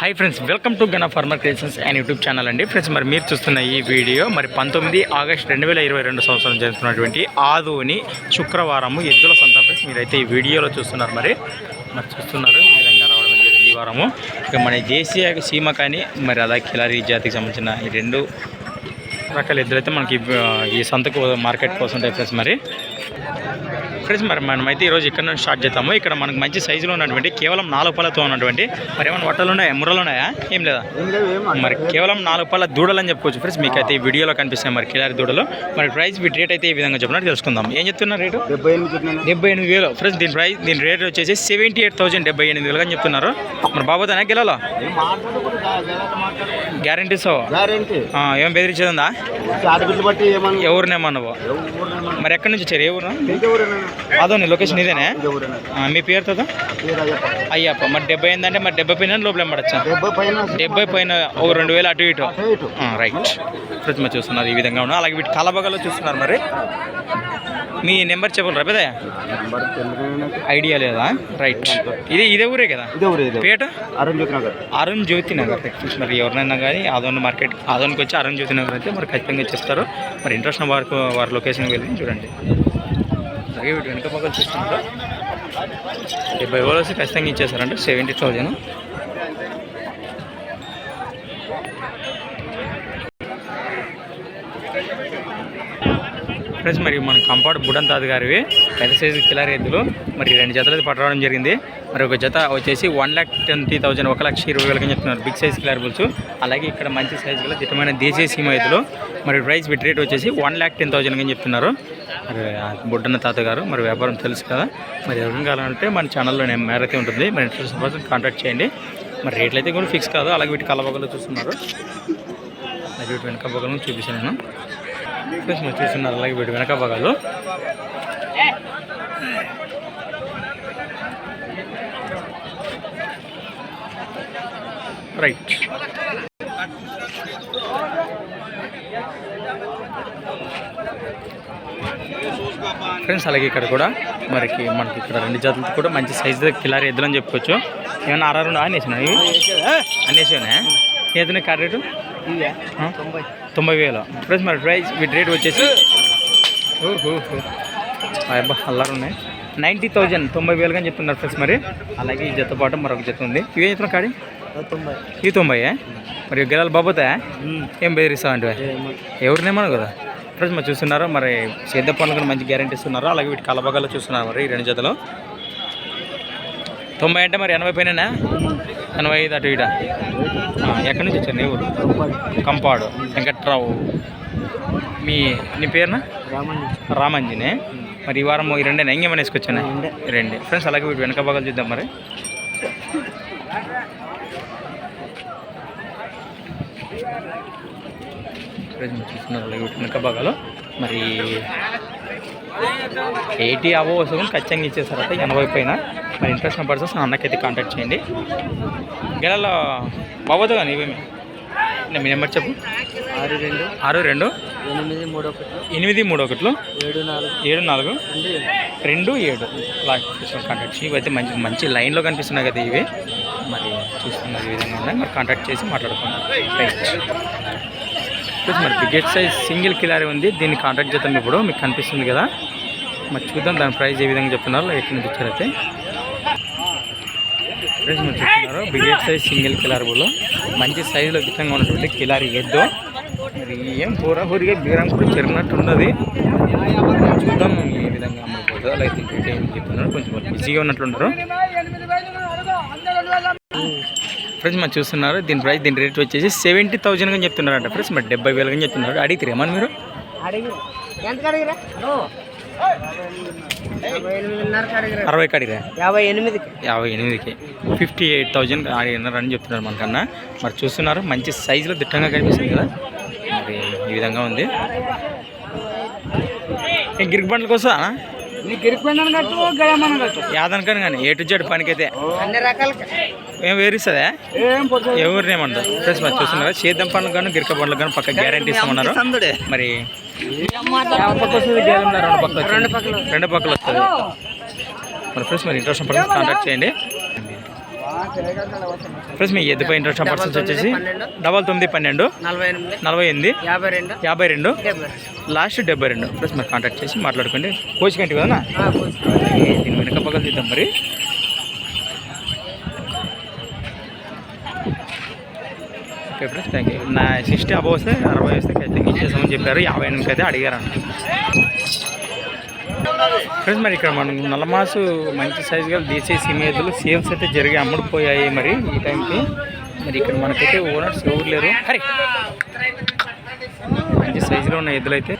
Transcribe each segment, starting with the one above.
Hi friends welcome to Gana farmer creations and YouTube channel అండి. Friends మరి మీరు చూస్తున్న ఈ వీడియో మరి పంతొమ్మిది ఆగస్ట్ రెండు వేల ఇరవై రెండు సంవత్సరం జరుగుతున్నటువంటి ఆదోని శుక్రవారము ఎద్దుల సంత ఫ్రెండ్స్ మీరైతే ఈ వీడియోలో చూస్తున్నారు మరి. మరి చూస్తున్నారు ఈ విధంగా రావడం జరిగింది ఈ వారము. ఇక మన దేశీయ సీమ కానీ మరి అలాగే కిలారీ జాతికి సంబంధించిన ఈ రెండు రకాల ఎద్దులైతే మనకి ఈ సంతకు మార్కెట్ కోసం ఫ్రెండ్స్ మరి. ఫ్రెండ్స్ మరి మనమైతే ఈరోజు ఇక్కడ నుంచి స్టార్ట్ చేద్దాము. ఇక్కడ మనకు మంచి సైజులో ఉన్నటువంటి కేవలం నాలుగు పళ్ళతో ఉన్నటువంటి మరి ఏమైనా వట్టలు ఉన్నాయా? ముర్రలు ఉన్నాయా? ఏం లేదా? మరి కేవలం నాలుగు పళ్ళ దూడలు అని చెప్పుకోవచ్చు ఫ్రెండ్స్. మీకు అయితే ఈ వీడియోలో కనిపిస్తున్నాయి మరి కిలారి దూడలు. మరి ప్రైస్ వీటి రేట్ అయితే ఈ విధంగా చెప్పినట్టు తెలుసుకుందాం. ఏం చెప్తున్నారు రేటు? డెబ్బై ఎనిమిది వేలు. ఫ్రెండ్స్ దీని ప్రైస్ దీని రేట్ వచ్చేసి సెవెంటీ ఎయిట్ థౌసండ్ డెబ్బై ఎనిమిది వేలు అని చెప్తున్నారు. మరి బాబోతానా గిలలో గ్యారంటీస్ గ్యారెంటీ ఏం బెదిరించేది ఉందా? ఎవరినేమన్నావు మరి ఎక్కడి నుంచి వచ్చారు? ఏ ఊరు? అదోని లొకేషన్ ఇదేనే? మీ పేరు కదా అయ్యప్ప. మరి డెబ్బై ఏంటంటే మరి డెబ్బై పైన లోపల పడచ్చా? డెబ్బై పైన ఒక రెండు వేలు అటు ఇటు. రైట్ ప్రతిమ చూస్తున్నారు ఈ విధంగా ఉన్నా అలాగే వీటి కలబగలో చూస్తున్నారు మరి. మీ నెంబర్ చెప్పండి పెద్దయ్య. నాకు. ఐడియా లేదా? రైట్ ఇది ఇదే ఊరే కదా? ఇదే ఊరు ఇదే పేట? అరుణ్ జ్యోతి నగర్. అరుణ్ జ్యోతి నగర్. మరి ఎవరినైనా కానీ ఆదోన్ మార్కెట్ ఆదోన్కి వచ్చి అరుణ్ జ్యోతి నగర్ అయితే మరి ఖచ్చితంగా ఇచ్చేస్తారు. మరి ఇంట్రెస్ట్ వారికి వారి లొకేషన్కి వెళ్ళి చూడండి. అలాగే వీటి వెనుక పక్కన చూస్తున్నారు డెబ్బై వేలు ఖచ్చితంగా ఇచ్చేసారంటే సెవెంటీ థౌజండ్. ఫ్రెండ్స్ మరి మన కంపార్ట్ బుడన్ తాత గారివి పెద్ద సైజు కిలార్ ఎద్దులు. మరి రెండు జతలు అయితే పట్టడం జరిగింది. మరి ఒక జత వచ్చేసి వన్ ల్యాక్ ట్వంటీ థౌసండ్ ఒక లక్ష ఇరవై వేలకి చెప్తున్నారు బిగ్ సైజ్ కిలార్ బుల్స్. అలాగే ఇక్కడ మంచి సైజు గల దిట్టమైన దేశీయ సీమ ఎద్దులు. మరి ప్రైస్ బిట్ రేట్ వచ్చేసి వన్ ల్యాక్ టెన్ థౌసండ్ అని చెప్తున్నారు. మరి బుడ్డన్న తాత గారు మరి వ్యాపారం తెలుసు కదా. మరి ఎవరిని కావాలంటే మన ఛానల్లో నేను మేరైతే ఉంటుంది. మరి ఇంట్రెస్ట్ పర్సన్ కాంటాక్ట్ చేయండి. మరి రేట్లు అయితే కూడా ఫిక్స్ కాదు. అలాగే వీటి కలబొగలు చూస్తున్నారు. మరి వీటి వెనక భాగాలను చూపిస్తాను నేను. ఫ్రెండ్స్ మీరు చూస్తున్నారు. అలాగే వీటి వెనక భాగాలు రైట్ ఫ్రెండ్స్ అలాగే ఇక్కడ కూడా మనకి మనకి ఇక్కడ రెండు జాతులతో కూడా మంచి సైజు కిలారి ఎద్దులు అని చెప్పుకోవచ్చు. ఏమన్నా ఆరు అనేసినా ఇవి? అనేసినా ఏదైనా కార్ రేటు? తొంభై. వేలు. ఫ్రెండ్స్ మరి ప్రైస్ వీటి రేట్ వచ్చేసి ఓహో అబ్బా అల్లారు ఉన్నాయి. నైంటీ థౌజండ్ తొంభై వేలుగా చెప్తున్నారు ఫ్రెండ్స్ మరి. అలాగే ఈ జత పాటు మరొక జత ఉంది. ఇవే చెప్తున్నా కాడి? తొంభై. ఈ తొంభై మరి గిరాలు బాబోతాయా ఏం బెదిరిస్తావు అంటే ఎవరినేమను కదా? ఫ్రెండ్స్ మరి చూస్తున్నారు మరి సేద్ద పనులకు మంచి గ్యారెంటీ ఇస్తున్నారు అలాగే వీటి కలబగాలు చూస్తున్నారు మరి రెండు జతలు. తొంభై అంటే మరి ఎనభై పైన ఎనభై ఐదు అటు ఇట. ఎక్కడి నుంచి వచ్చారు నీ ఊరు? కంపాడు వెంకట్రావు. మీ నీ పేరున? రామంజినే. మరి ఈ వారం ఈ రెండే ఇంకేమైనా వేసుకొచ్చాను. రెండే. ఫ్రెండ్స్ అలాగే వీటి వెనక భాగాలు చూద్దాం మరి. ఫ్రెండ్స్ మీరు చూస్తున్నారు అలాగే వీటి వెనక భాగాలు. మరి ఎయిటీ అవో వస్తుంది ఖచ్చితంగా ఇచ్చేసారట ఎనభై పైన. మరి ఇంట్రెస్ట్ ఉన్న పర్సన్స్ అన్నకైతే కాంటాక్ట్ చేయండి. గెలలో బాబోదు కానీ ఇవేమి మీ నెంబర్ చెప్పు. ఆరు రెండు ఆరు రెండు ఎనిమిది మూడు ఒకటి ఎనిమిది మూడు ఒకట్లు ఏడు నాలుగు ఏడు నాలుగు రెండు ఏడు లాస్ట్ కాంటాక్ట్ చేసి ఇవైతే మంచి మంచి లైన్లో కనిపిస్తున్నాయి కదా ఇవి. మరి చూస్తున్నారు ఈ విధంగా. ఉన్నాయి మరి కాంటాక్ట్ చేసి మాట్లాడుకోండి రైట్. ప్లస్ మరి బిగ్గెట్ సైజ్ సింగిల్ కిలారీ ఉంది. దీన్ని కాంటాక్ట్ చేద్దాం ఇప్పుడు మీకు కనిపిస్తుంది కదా. మరి చూద్దాం దాని ప్రైస్ ఏ విధంగా చెప్తున్నారు ఎక్కడి నుంచి వచ్చారైతే ఫ్రెండ్స్ మీరు చూస్తున్నారు biggest size single Khillari bull. మంచి సైజులో దిట్టంగా ఉన్నటువంటి కిలారీ ఎద్దు. మరి ఏం పూర హూరిగా బీరం కూడా చెరిగినట్టు ఉన్నది. చూద్దాం ఏ విధంగా అమ్ముకోవద్దు అయితే చెప్తున్నారు. కొంచెం బిజీగా ఉన్నట్లున్నారు ఫ్రెండ్స్ మరి చూస్తున్నారు దీని ప్రైస్ దీని రేట్ వచ్చేసి సెవెంటీ థౌజండ్ అని చెప్తున్నారంట ఫ్రెండ్స్. మరి డెబ్బై వేలుగా చెప్తున్నారు అడిగితే ఏమని మీరు ఎంత అడిగిరా. యాభై అరవై అడిగా యాభై ఎనిమిదికి. యాభై ఎనిమిదికి. ఫిఫ్టీ ఎయిట్ థౌజండ్ అని చెప్తున్నారు మనకన్నా. మరి చూస్తున్నారు మంచి సైజులో దిట్టంగా కనిపిస్తుంది కదా. మరి ఈ విధంగా ఉంది. ఏ గిరికి బండ్ల యాదనకని కానీ ఏ టు జెడ్ పనికైతే. అన్ని రకాల ఏం వేరిస్తుందా? ఎవరినేమంటారు ఫ్రెండ్స్ మరి చూస్తున్నారా? సేద్యం పండ్లు కానీ గిరిక పండ్లు కానీ పక్క గ్యారంటీ ఇస్తామన్నారు. మరి పక్క రెండు పక్కలు రెండు పక్కలు వస్తుంది. మరి ఫ్రెండ్స్ మరి ఇంట్రెస్ట్ పడుతుంది కాంటాక్ట్ చేయండి. ఫ్రెండ్స్ మీ ఎద్దుపై ఇంట్రెస్ట్ పర్సన్స్ వచ్చేసి డబల్ తొమ్మిది పన్నెండు నలభై ఎనిమిది. ఎనిమిది యాభై రెండు. యాభై రెండు లాస్ట్ డెబ్బై రెండు. ప్లస్ మరి కాంటాక్ట్ చేసి మాట్లాడుకోండి. కోచ్ కంటి కదా. దీని వెనక పక్కన తీద్దాం మరి. ఓకే ఫ్రెండ్స్ థ్యాంక్ యూ నా సిక్స్టీ అబవ్ వస్తే అరవై వస్తే ఖచ్చితంగా ఇచ్చేసామని చెప్పారు. యాభై ఎనిమిదికి అయితే అడిగారంట ఫ్రెండ్స్ మరి ఇక్కడ మనం నల్లమాసు మంచి సైజు గల దేశీయ సిమేదులు సేల్స్ అయితే జరిగి అమ్ముడుపోయాయి మరి ఈ టైంకి మరి ఇక్కడ మనకైతే ఓనర్స్ ఎవరు లేరు. హరి! మంచి సైజులో ఉన్న ఎద్దులు అయితే.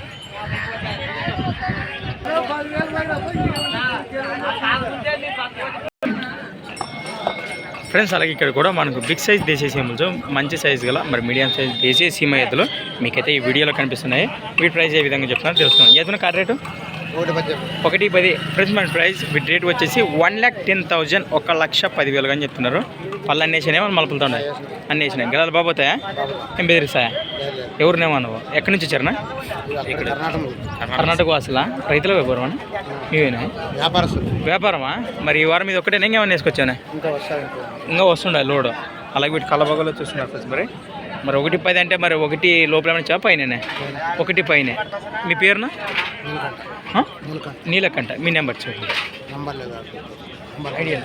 ఫ్రెండ్స్ అలాగే ఇక్కడ కూడా మనకు బిగ్ సైజ్ దేశీయ సీమలు మంచి సైజు గల మరి మీడియం సైజ్ దేశీయ సీమ ఎద్దులు మీకైతే ఈ వీడియోలో కనిపిస్తున్నాయి. వీటి ప్రైస్ ఏ విధంగా చెప్తున్నారు తెలుసుకున్నాం ఏదైనా కార్ రేటు ఒకటి పది ఫ్రెండ్స్ మన ప్రైస్ రేట్ వచ్చేసి వన్ ల్యాక్ టెన్ థౌజండ్ ఒక లక్ష పదివేలు అని చెప్తున్నారు. పళ్ళు అన్నీ వేసినాయి? మన మలుపులతో ఉన్నాయి. అన్నీ వేసినాయి? గిలాలు బాబోతాయా ఏం బెదిరిస్తాయా? ఎవరినేమో నువ్వు ఎక్కడి నుంచి వచ్చారనా ఇక్కడ కర్ణాటక వాసులా? రైతుల వ్యాపారం వ్యాపారస్తులు. వ్యాపారమా? మరి ఈ వారం మీద ఒకటే ఇంకేమన్నా వేసుకొచ్చానే ఇంకా వస్తుండే లోడ్. అలాగే వీటి కలబగలో చూస్తున్నారు ఫ్రెండ్స్ మరి. మరి ఒకటి పది అంటే మరి ఒకటి లోపల ఏమైనా చెప్ప పైననే. ఒకటి పైనే. మీ పేరున? ఆ? నీలకంఠ. మీ నెంబర్ చెప్పండి. లేదా ఐడియా?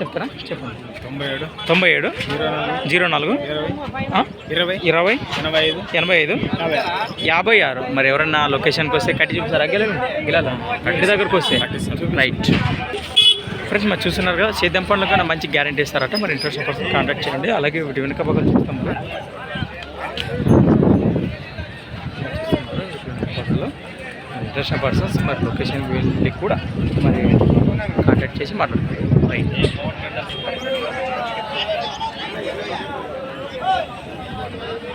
చెప్తారా? చెప్పండి. తొంభై ఏడు. తొంభై ఏడు. జీరో నాలుగు? ఇరవై. ఇరవై. ఎనభై ఐదు. ఎనభై ఐదు. యాభై. ఆరు. మరి ఎవరన్నా లొకేషన్కి వస్తే కట్టి చూపిస్తారా? గిలాలి గిలాలా కట్టి దగ్గరకు వస్తే. రైట్. ఫ్రెండ్స్ మరి చూస్తున్నారు కదా సేద్యం పనులు కూడా మంచి గ్యారంటీ ఇస్తారట. మరి ఇంట్రెస్ట్ పర్సన్ కాంటాక్ట్ చేయండి. అలాగే వీటి వెనుక పక్కన చూస్తాం మరి పర్సన్స్ మరి లొకేషన్ వెళ్ళి కూడా మరి కాంటాక్ట్ చేసి మాట్లాడుకోండి రైట్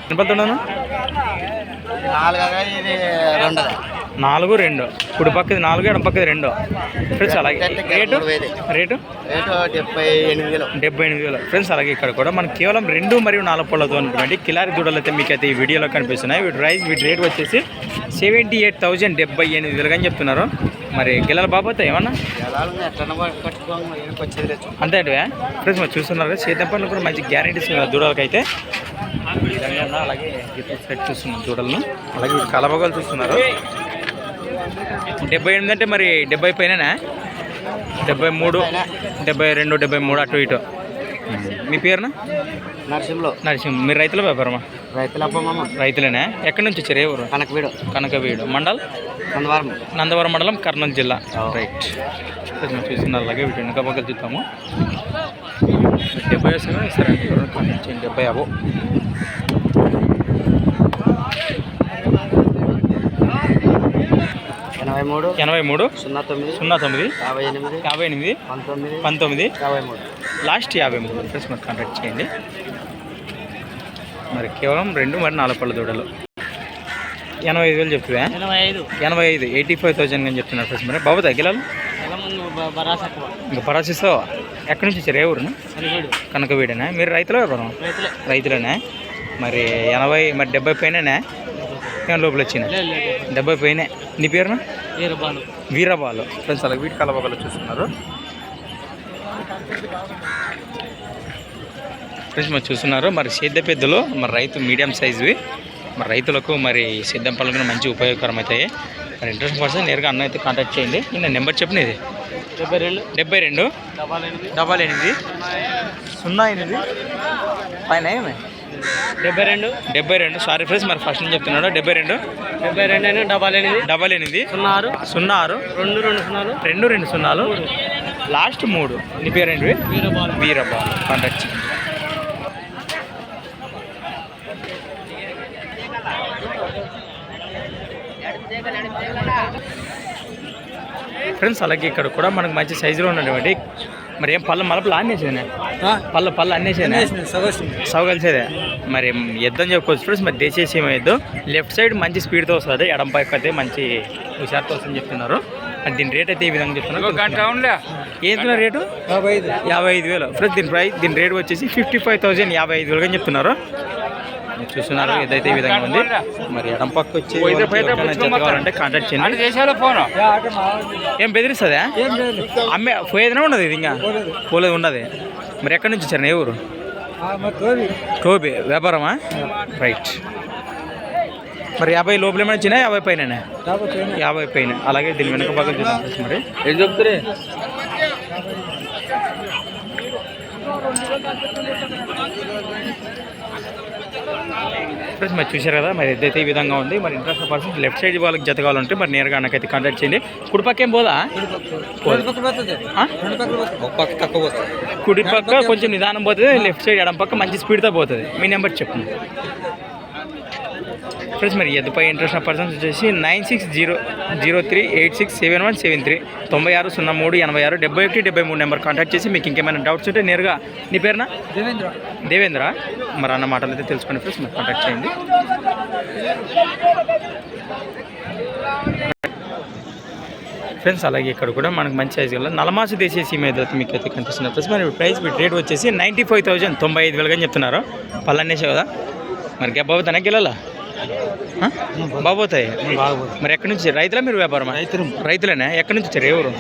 వినపడుతున్నాను ఇది రెండు నాలుగు రెండు. కుడి పక్కది నాలుగు ఎడం పక్కది రెండు. ఫ్రెండ్స్ అలాగే. రేటు రేటు డెబ్బై ఎనిమిది వేలు. డెబ్బై ఎనిమిది వేలు. ఫ్రెండ్స్ అలాగే ఇక్కడ కూడా మనకి కేవలం రెండు మరియు నాలుగు పళ్ళతో ఉన్నటువంటి కిలారి దూడలు అయితే మీకు అయితే ఈ వీడియోలో కనిపిస్తున్నాయి. వీటి ప్రైస్ వీటి రేట్ వచ్చేసి సెవెంటీ ఎయిట్ థౌజండ్ డెబ్బై ఎనిమిది వేలుగా అని చెప్తున్నారు. మరి గిల్లల ఏమన్నా? ఏడుకు వచ్చేది లేదు. అంతే అంటే ఫ్రెండ్స్ మరి చూస్తున్నారు సేద్యం పనులు కూడా మంచి గ్యారెంటీ ఇస్తున్నారు దూడలకి అయితే ఈ విధంగా ఉన్న అలాగే చూస్తున్నాం దూడలను అలాగే కలబగలు చూస్తున్నారు. డెబ్బై ఎనిమిది అంటే మరి డెబ్బై పైననా? డెబ్బై మూడు డెబ్బై రెండు డెబ్బై మూడు అటు ఇటు. మీ పేరున? నరసింహలో. నరసింహ మీరు రైతుల వ్యాపారమా? రైతుల రైతులేనా? ఎక్కడి నుంచి వచ్చారు ఏ ఊరు? కనకవీడు. కనకవీడు. మండల్? కొందవారం నందవరం మండలం కర్నూలు జిల్లా. రైట్ మనం చూస్తున్నారు అలాగే వీటి వెనుక పక్కన చూద్దాము డెబ్బై వస్తున్నా ఇస్తారండి డెబ్బై అబో. ఎనభై మూడు ఎనభై మూడు సున్నా తొమ్మిది సున్నా తొమ్మిది యాభై ఎనిమిది యాభై ఎనిమిది పంతొమ్మిది పంతొమ్మిది యాభై మూడు. లాస్ట్ యాభై మూడు ఫ్రెండ్స్ మరి కాంటాక్ట్ చేయండి. మరి కేవలం రెండు మరి నాలుగు పళ్ళ దూడలు. ఎనభై ఐదు వేలు చెప్తువా ఎనభై ఐదు. ఎనభై ఐదు ఎయిటీ ఫైవ్ థౌసండ్ అని చెప్తున్నారు ఫ్రెండ్స్ మరి బాబు తగ్గిలాలు? ఇంకా పరాసిస్తావు ఎక్కడి నుంచి వచ్చారు? ఏ ఊరును? కనకవీడేనా? మీరు రైతుల వ్యాపారం రైతులే. రైతులేనా? మరి ఎనభై మరి డెబ్బై పైననే? ఏం లోపల లేదు. డెబ్బై పైనే. నీ పేరున? రూపాయలు వీరబాలు. ఫ్రెండ్స్ అలా వీటి కలబగలు చూస్తున్నారు. ఫ్రెండ్స్ మరి చూస్తున్నారు. మరి సేద్య పెద్దలు మరి రైతు మీడియం సైజువి. మరి రైతులకు మరి సిద్ధం పనులు కూడా మంచి ఉపయోగకరం అవుతాయి మరి ఇంట్రెస్ట్ పర్సన్ నేరుగా అన్న అయితే కాంటాక్ట్ చేయండి. నేను నెంబర్ చెప్పిన ఇది. డెబ్బై రెండు. డెబ్బై రెండు. డబల్ ఎనిమిది. డబల్ ఎనిమిది. సున్నా ఎనిమిది. పైన ఏమి? డెబ్బై రెండు. డెబ్బై రెండు. సారీ ఫ్రెండ్స్ మరి ఫస్ట్ నుంచి చెప్తున్నాడు డెబ్బై రెండు. డెబ్బై రెండు అయినా డబల్ ఎనిమిది. డబల్ ఎనిమిది. సున్నా ఆరు సున్నా ఆరు రెండు రెండు సున్నాలు. రెండు రెండు సున్నాలు. లాస్ట్ మూడు. నీ పేరేంటివి వీరబాల్. వీరబాల్. కాంటాక్ట్ చేయండి ఫ్రెండ్స్ అలాగే ఇక్కడ కూడా మనకు మంచి సైజులో ఉన్నటువంటి మరి ఏం పళ్ళ మలపలు అన్నేసేదే పళ్ళ పళ్ళు అన్నేసేదే సవ కలిసేదే మరి ఎద్దని చెప్పుకోవచ్చు ఫ్రెండ్స్ మరి దేశీయ సీమ ఎద్దు లెఫ్ట్ సైడ్ మంచి స్పీడ్తో వస్తుంది ఎడం పైకి అయితే మంచి హుషారుతో వస్తుందని చెప్తున్నారు. మరి దీని రేట్ అయితే ఈ విధంగా చెప్తున్నారు. ఏంటి రేటు? యాభై ఐదు. యాభై ఐదు వేలు. ఫ్రెండ్స్ దీని ప్రైస్ దీని రేట్ వచ్చేసి ఫిఫ్టీ ఫైవ్ థౌసండ్ యాభై ఐదు వేలుగా చెప్తున్నారు. చూస్తున్నారు. ఏదైతే ఈ విధంగా ఉంది మరి ఎడం పక్క వచ్చి కావాలంటే కాంటాక్ట్ చేయండి. ఫోన్. ఏం బెదిరిస్తుందా? అమ్మే పోయేదనే ఉండదు ఇది ఇంకా? పోలేదు. ఉండదు. మరి ఎక్కడి నుంచి వచ్చారు? ఏ ఊరు? టోబీ. వ్యాపారమా? రైట్. మరి యాభై లోపల ఏమైనా వచ్చినా యాభై పైన. యాభై పైన. అలాగే దీని వెనక భాగం చూద్దాం. ఫ్రెండ్స్ మరి ఏం చెప్తారే ఫ్రెండ్స్ మరి చూశారు కదా మరి ఎద్దైతే ఈ విధంగా ఉంది. మరి ఇంట్రెస్ట్ పర్సన్స్ లెఫ్ట్ సైడ్ వాళ్ళకి జత కావాలంటే మరి నేరుగా నాకైతే కాంటాక్ట్ చేయండి. కుడి పక్క ఏం పోదా? కుడి పక్క కొంచెం నిదానం పోతుంది లెఫ్ట్ సైడ్ ఎడం పక్క మంచి స్పీడ్తో పోతుంది. మీ నెంబర్ చెప్పండి. ఫ్రెండ్స్ మరి ఎద్దుపై ఇంట్రెస్ట్ పర్సన్స్ వచ్చేసి nine six zero zero three eight six seven one seven three తొంభై ఆరు సున్నా మూడు ఎనభై ఆరు డెబ్బై ఒకటి డెబ్బై మూడు నెంబర్ కాంటాక్ట్ చేసి మీకు ఇంకేమైనా డౌట్స్ ఉంటే నేరుగా నీ పేరునా? దేవేంద్ర. దేవేంద్ర. మరి అన్న మాటలు అయితే తెలుసుకోండి ఫ్రెండ్స్ మీరు కాంటాక్ట్ చేయండి. ఫ్రెండ్స్ అలాగే ఇక్కడ కూడా మనకు మంచి సైజ్ గల నలమాసు దేశీయ సీమ అయితే మీకు అయితే కనిపిస్తుంది ఫ్రెండ్స్ మరి ప్రైస్ రేట్ వచ్చేసి నైంటీ ఫైవ్ థౌజండ్ తొంభై ఐదు వేలుగా చెప్తున్నారు. పళ్ళన్నేసే కదా. మరి బాబోతానా గిల్లలా? బాబోతాయి మరి ఎక్కడి నుంచి? రైతులా మీరు వ్యాపారం రైతులు. రైతులేనా? ఎక్కడి నుంచి వచ్చారు? ఎవరు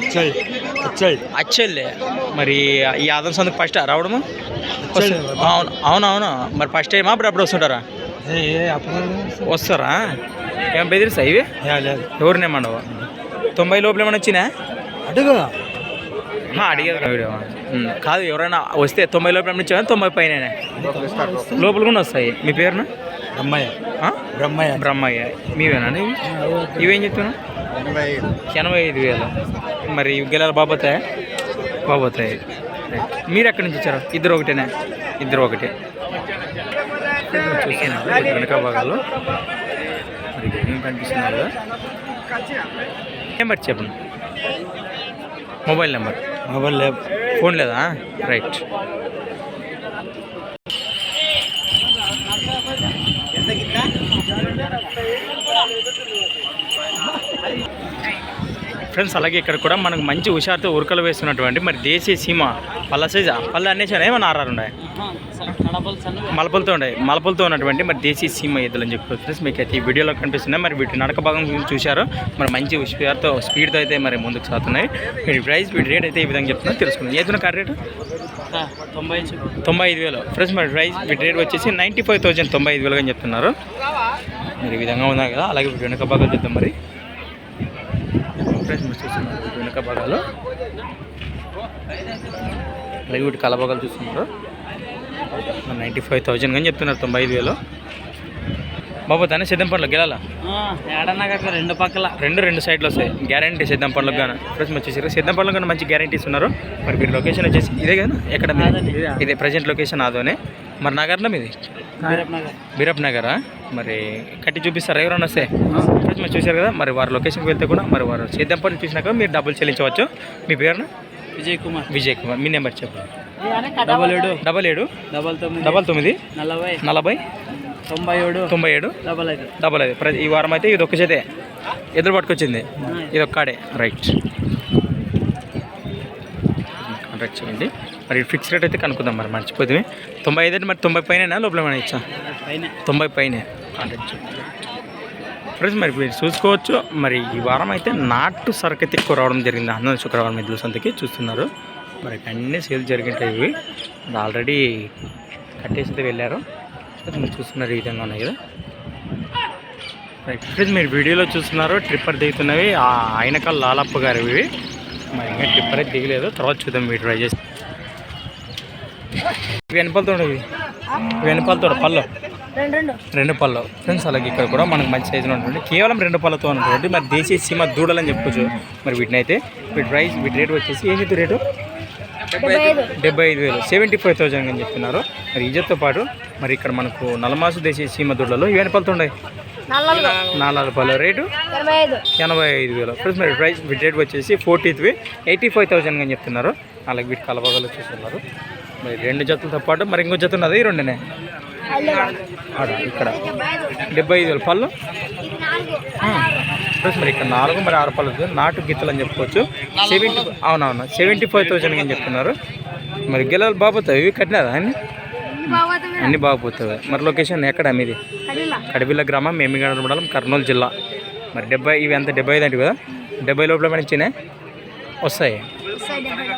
అచ్చల్లే మరి ఈ ఆదం సందుకు ఫస్ట్ రావడము. అవును. అవునవును. మరి ఫస్ట్ టైమా అప్పుడు అప్పుడు వస్తుంటారా? వస్తారా? ఏం బెదిరిస్తా ఇవి? ఎవరినేమన్నావు తొంభై లోపల ఏమైనా వచ్చినా? అడుగు. అడిగేది కాదు వీడియో. ఉమ్, కాదు ఎవరైనా వస్తే తొంభై లోపల ఏమైనా తొంభై పైన లోపల కూడా వస్తాయి. మీ పేరున? బ్రహ్మయ్య? బ్రహ్మయ్య. బ్రహ్మయ్య. మీవేనా ఇవి? ఇవేం చెప్తున్నా ఎనభై ఐదు. వేలు. మరి గెలాలు బాబోతాయా బాబోతాయి. మీరు ఎక్కడి నుంచి వచ్చారు? ఇద్దరు ఒకటేనా? ఇద్దరు ఒకటే. ఇది వెనక భాగాలు. మరి ఏం కనిపిస్తున్నారు నెంబర్ చెప్పండి. Mobile number. మొబైల్ ఫోన్ లేదా? రైట్. ఫ్రెండ్స్ అలాగే ఇక్కడ కూడా మనకు మంచి హుషారుతో ఉరకలు వేస్తున్నటువంటి మరి దేశీయ సీమ పళ్ళ సైజ్ పళ్ళు అనేసి ఏమన్నా ఆర్ఆర్ ఉన్నాయి? మలపలతో ఉన్నాయి మలపలతో ఉన్నటువంటి మరి దేశీయ సీమ ఎద్దులు అని చెప్పి ఫ్రెండ్స్ మీకు అయితే ఈ వీడియోలో కనిపిస్తున్నాయి. మరి వీటి నడక భాగం గురించి చూశారు. మరి మంచి హుషారుతో స్పీడ్తో అయితే మరి ముందుకు సాగుతున్నాయి. వీటి ప్రైస్ వీటి రేట్ అయితే ఈ విధంగా చెప్తున్నా తెలుసుకుందాం. ఏదైనా కార్ రేటు? తొంభై తొంభై ఐదు వేలు. ఫ్రెండ్స్ మరి ప్రైస్ వీటి రేట్ వచ్చేసి నైంటీ ఫైవ్ థౌసండ్ తొంభై ఐదు వేలుగా చెప్తున్నారు. మరి ఈ విధంగా ఉన్నాయి కదా అలాగే వెనుక భాగం చూద్దాం మరి. ఫ్రెండ్స్ మీరు చూస్తున్నారు వీటి వెనుక భాగాలు. అలాగే వీటి కల భాగాలు చూస్తున్నారు. నైంటీ ఫైవ్ థౌజండ్ కానీ చెప్తున్నారు తొంభై ఐదు వేలు. బాబు దాన్ని సిద్ధం పండ్లు గెలాలా? రెండు పక్కల. రెండు రెండు సైడ్లు వస్తాయి. గ్యారంటీ సిద్ధం పండ్లకు గాను. ఫ్రెండ్స్ వచ్చేసి సిద్ధం పండ్లకు గాను మంచి గ్యారంటీస్ ఉన్నారు. మరి మీరు లొకేషన్ వచ్చేసి ఇదే కదా? ఎక్కడ. ఇదే ప్రజెంట్ లొకేషన్ అదోనే మరి నగర్లో మీది? బీరప్ నగరా మరి కట్టి చూపిస్తారా ఎవరైనా వస్తే ఫ్రెండ్స్ మీరు చూశారు కదా మరి వారి లొకేషన్కి వెళ్తే కూడా మరి వారు సిద్ధం పనులు చూసినాక మీరు డబ్బులు చెల్లించవచ్చు. మీ పేరున? విజయ్ కుమార్. విజయ్ కుమార్. మీ నెంబర్ చెప్పండి. డబల్ ఏడు. డబల్ ఏడు. డబల్ తొమ్మిది. డబల్ తొమ్మిది. నలభై. నలభై. తొంభై ఏడు. తొంభై ఏడు. డబల్ ఐదు. డబల్ ఐదు. ప్రతి ఈ వారం అయితే ఇది ఒక్క చేతే ఎదురు పట్టుకొచ్చింది. ఇది ఒక్కడే రైట్. కాంటాక్ట్ చేయండి మరి ఫిక్స్ రేట్ అయితే కనుక్కుందాం మరి మర్చిపోతుంది తొంభై ఐదు అంటే మరి తొంభై పైన లోపల ఏమైనా ఇచ్చా? తొంభై పైనే. ఫ్రెండ్స్ మరి మీరు చూసుకోవచ్చు. మరి ఈ వారం అయితే నాటు సరుకు అయితే ఎక్కువ రావడం జరిగింది. అన్న శుక్రవారం మిద్దుల సంతకి చూస్తున్నారు. మరి అన్నీ సేల్ జరిగింటాయి ఇవి. ఆల్రెడీ కట్టేసి అయితే వెళ్ళారు. మీరు చూస్తున్నారు ఈ విధంగా ఉన్నాయి కదా. రైట్ ఫ్రెండ్స్ మీరు వీడియోలో చూస్తున్నారు. ట్రిప్పర్ దిగుతున్నవి. ఆ ఆయనకాల లాలప్ప గారు ఇవి మరి ఇంకా ట్రిప్పర్ అయితే దిగలేదు. తర్వాత చూద్దాం మీరు ట్రై చేసి. వెనపాలతో వెనపాలతో పళ్ళు రెండు పళ్ళు. ఫ్రెండ్స్ అలాగే ఇక్కడ కూడా మనకు మంచి సైజులో ఉంటుంది కేవలం రెండు పళ్ళతో ఉన్నటువంటి మరి దేశీయ సీమ దూడలని చెప్పుకోవచ్చు. మరి వీటిని అయితే వీటి ప్రైస్ వీటి రేట్ వచ్చేసి ఏం చెప్తారు రేటు డెబ్బై ఐదు. వేలు. సెవెంటీ ఫైవ్ థౌసండ్ అని చెప్తున్నారు. మరి ఇజ్జత్తో పాటు మరి ఇక్కడ మనకు నలమాసు దేశీయ సీమ దూడలలో ఇవన్నీ నల్లలు. నాలుగు పళ్ళ. రేటు ఎనభై ఐదు. వేలు. ఫ్రెండ్స్ మరి ప్రైస్ వీటి రేట్ వచ్చేసి ఫోర్టీత్వి ఎయిటీ ఫైవ్ థౌసండ్ అని చెప్తున్నారు. అలాగే వీటి కలబగలు చూస్తున్నారు మరి రెండు జతలతో పాటు మరి ఇంకో జత ఉన్నది రెండునే? ఇక్కడ. డెబ్బై ఐదు వేలు పళ్ళు? ప్లస్ మరి ఇక్కడ నాలుగు మరి ఆరు పళ్ళు. నాటు గిత్తలు అని చెప్పుకోవచ్చు. సెవెంటీ అవునవును సెవెంటీ ఫైవ్ థౌసండ్ అని చెప్తున్నారు. మరి గిల్లలు బాగుపోతాయి ఇవి కట్టినారా అన్ని? అన్ని బాగుపోతాయి మరి లొకేషన్ ఎక్కడ మీది? కడిపిల్ల గ్రామం మేమిగడ మండలం కర్నూలు జిల్లా. మరి డెబ్బై ఇవి ఎంత? డెబ్బై ఐదు అంటే కదా? డెబ్బై లోపల ఇచ్చినాయి వస్తాయి?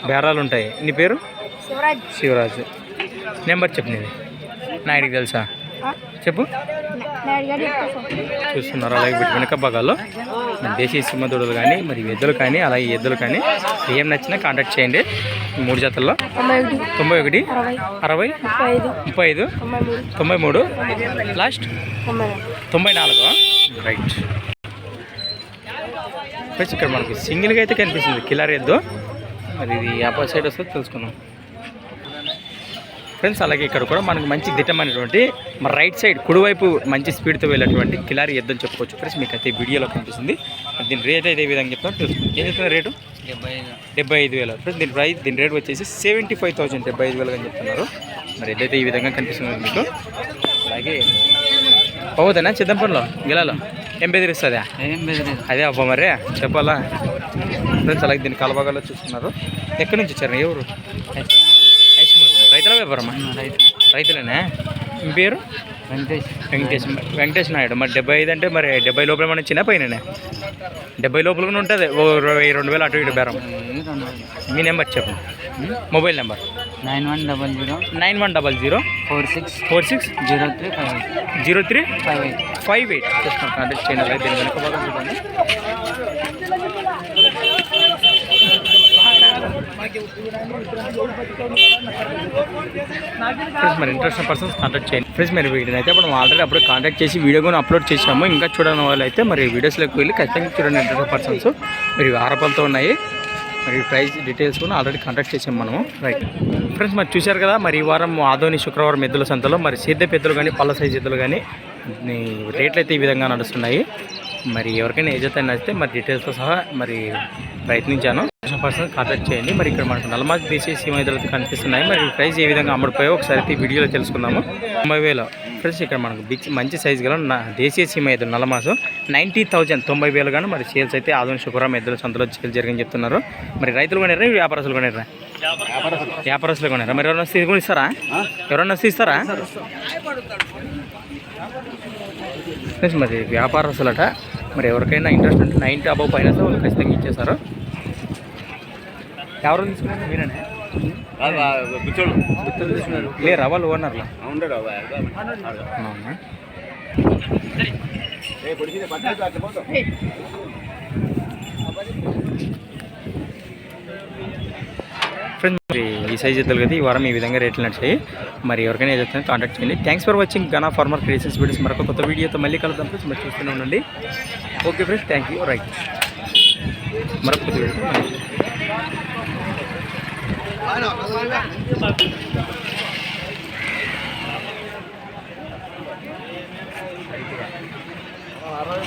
బేరాలు ఉంటాయి. నీ పేరు? శివరాజ్. శివరాజు. నెంబర్ చెప్పు నీది. నాయుడికి తెలుసా? చెప్పు. చూస్తున్నారు? అలాగే వెనుక భాగాల్లో. దేశీయ సింహదూడలు కానీ మరి ఎద్దులు కానీ అలాగే ఎద్దులు కానీ ఏం నచ్చినా కాంటాక్ట్ చేయండి. మూడు జతల్లో. తొంభై ఒకటి. అరవై. ముప్పై ఐదు. తొంభై మూడు లాస్ట్. తొంభై నాలుగు. రైట్ ఇక్కడ మనకు సింగిల్గా అయితే కనిపిస్తుంది. కిలర్ ఎద్దు. మరి ఇది ఆపోజిట్ సైడ్ వస్తే తెలుసుకుందాం. ఫ్రెండ్స్ అలాగే ఇక్కడ కూడా మనకు మంచి దిట్టమైనటువంటి మన రైట్ సైడ్ కుడివైపు మంచి స్పీడ్తో వెళ్ళేటువంటి కిలారి ఎద్దు అని చెప్పుకోవచ్చు. ఫ్రెండ్స్ మీకు అయితే వీడియోలో కనిపిస్తుంది. దీని రేట్ అయితే ఏ విధంగా చెప్తాను తెలుసుకుందాం ఏం చెప్తున్నారు రేటు? డెబ్బై ఐదు. డెబ్బై ఐదు వేలు. ఫ్రెండ్స్ దీని ప్రైస్ దీని రేట్ వచ్చేసి సెవెంటీ ఫైవ్ థౌసండ్ డెబ్బై ఐదు వేలు అని చెప్తున్నారు. మరి ఏదైతే ఈ విధంగా కనిపిస్తుంది మీకు? అలాగే పోవద్దనా చిదంపంలో గిలాలో? ఏం బెదిరిస్తుందా? ఏం అదే అబ్బా మరి చెప్పాలా? ఫ్రెండ్స్ అలాగే దీన్ని కలబాగాలో చూస్తున్నారు. ఎక్కడి నుంచి వచ్చారు? ఎవరు రైతుల వ్యాపారమా? రైతు. రైతులేనా? మీ పేరు? వెంకటేష్. వెంకటేష్ వెంకటేష్ నాయుడు. మరి డెబ్బై ఐదు అంటే మరి డెబ్బై లోపల ఏమైనా చిన్న పైన డెబ్బై లోపల ఉంటుంది. ఓ రెండు వేలు అటు ఇటు బేరం. మీ నెంబర్ చెప్పండి mobile number. Nine one double zero nine one double zero four six four six zero three five eight zero three five eight five eight contact చేయండి దీని వెనక భాగం చూడండి ఫ్రెండ్స్ మరి ఇంట్రెస్ట్ పర్సన్స్ కాంటాక్ట్ చేయండి. ఫ్రెండ్స్ మరి వీటిని అయితే మనం ఆల్రెడీ అప్పుడు కాంటాక్ట్ చేసి వీడియో కూడా అప్లోడ్ చేసాము ఇంకా చూడని వాళ్ళు అయితే మరి వీడియోస్లోకి వెళ్ళి ఖచ్చితంగా చూడండి ఇంట్రెస్ట్ పర్సన్స్ మరి ఆరపలతో ఉన్నాయి. మరి ప్రైస్ డీటెయిల్స్ కూడా ఆల్రెడీ కాంటాక్ట్ చేసాం మనము. రైట్ ఫ్రెండ్స్ మరి చూశారు కదా మరి ఈ వారం ఆదోని శుక్రవారం ఎద్దుల సంతలో మరి సేద్య పెద్దలు కానీ పళ్ళ సైజ్ ఎద్దులు కానీ రేట్లు అయితే ఈ విధంగా నడుస్తున్నాయి. మరి ఎవరికైనా ఏజ్ అయితే నచ్చితే మరి డీటెయిల్స్తో సహా మరి ప్రయత్నించాను. పర్సన్ కాంటాక్ట్ చేయండి. మరి ఇక్కడ మనకు నలమాజ్ దేశీయ సీమ ఎదురు కనిపిస్తున్నాయి. మరి ప్రైస్ ఏ విధంగా అమ్ముడిపోయో ఒకసారి అయితే వీడియోలో తెలుసుకుందాము. తొంభై వేలు. ఫ్రెండ్స్ ఇక్కడ మనకు బిగ్ మంచి సైజు గల నా దేశీయ సీమ ఎద్దులు నలమాసు నైంటీ థౌజండ్ తొంభై వేలు కానీ మరి సేల్స్ అయితే ఆధునిక శుక్రవారం ఎద్దుల సంతలో సేల్ జరిగింది చెప్తున్నారు. మరి రైతులు కొనేరా వ్యాపారస్తులు కొనేరా? వ్యాపారస్తులు కొనేరా. మరి ఎవరైనా వస్తే కూడా ఇస్తారా? ఎవరైనా వస్తే ఇస్తారా? ఫ్రెండ్స్ మరి వ్యాపారస్తులట మరి ఎవరికైనా ఇంట్రెస్ట్ ఉంటే నైన్టీ అబవ్ పైన వాళ్ళు ఖచ్చితంగా ఇచ్చేస్తారు. ఎవరు తీసుకున్నారు మీరేనా? లేరు ఓనర్లా ఫ్రెండ్స్ మరి ఈ సైజ్ ఎద్దులు కదా ఈ వారం ఈ విధంగా రేట్లు నచ్చాయి మరి ఎవరికైనా ఏదైతే కాంటాక్ట్ చేయండి. Thanks for watching Gana farmer creations videos మరొక కొత్త వీడియోతో మళ్ళీ కలుద్దాం ఫ్రెండ్స్ మరి చూస్తూనే ఉండండి. Okay friends thank you right మరొక కొత్త వీడియో అరవై